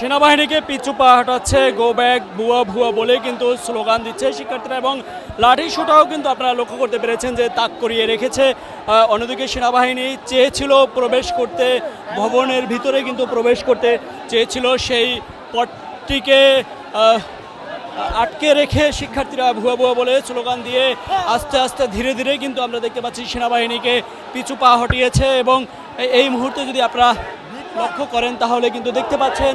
সেনাবাহিনীকে পিছু পা হটাচ্ছে গো ব্যাগ ভুয়া ভুয়া বলে কিন্তু স্লোগান দিচ্ছে শিক্ষার্থীরা এবং লাঠি শুটাও কিন্তু আপনারা লক্ষ্য করতে পেরেছেন যে তাক করিয়ে রেখেছে। অন্যদিকে সেনাবাহিনী চেয়েছিল প্রবেশ করতে ভবনের ভিতরে কিন্তু প্রবেশ করতে চেয়েছিল। সেই পথটিকে আহ, আটকে রেখে শিক্ষার্থীরা ভুয়া ভুয়া বলে স্লোগান দিয়ে আস্তে আস্তে ধীরে ধীরে কিন্তু আমরা দেখতে পাচ্ছি সেনাবাহিনীকে পিছু পা হটিয়েছে এবং এই মুহূর্তে যদি আপনারা লক্ষ্য করেন তাহলে কিন্তু দেখতে পাচ্ছেন।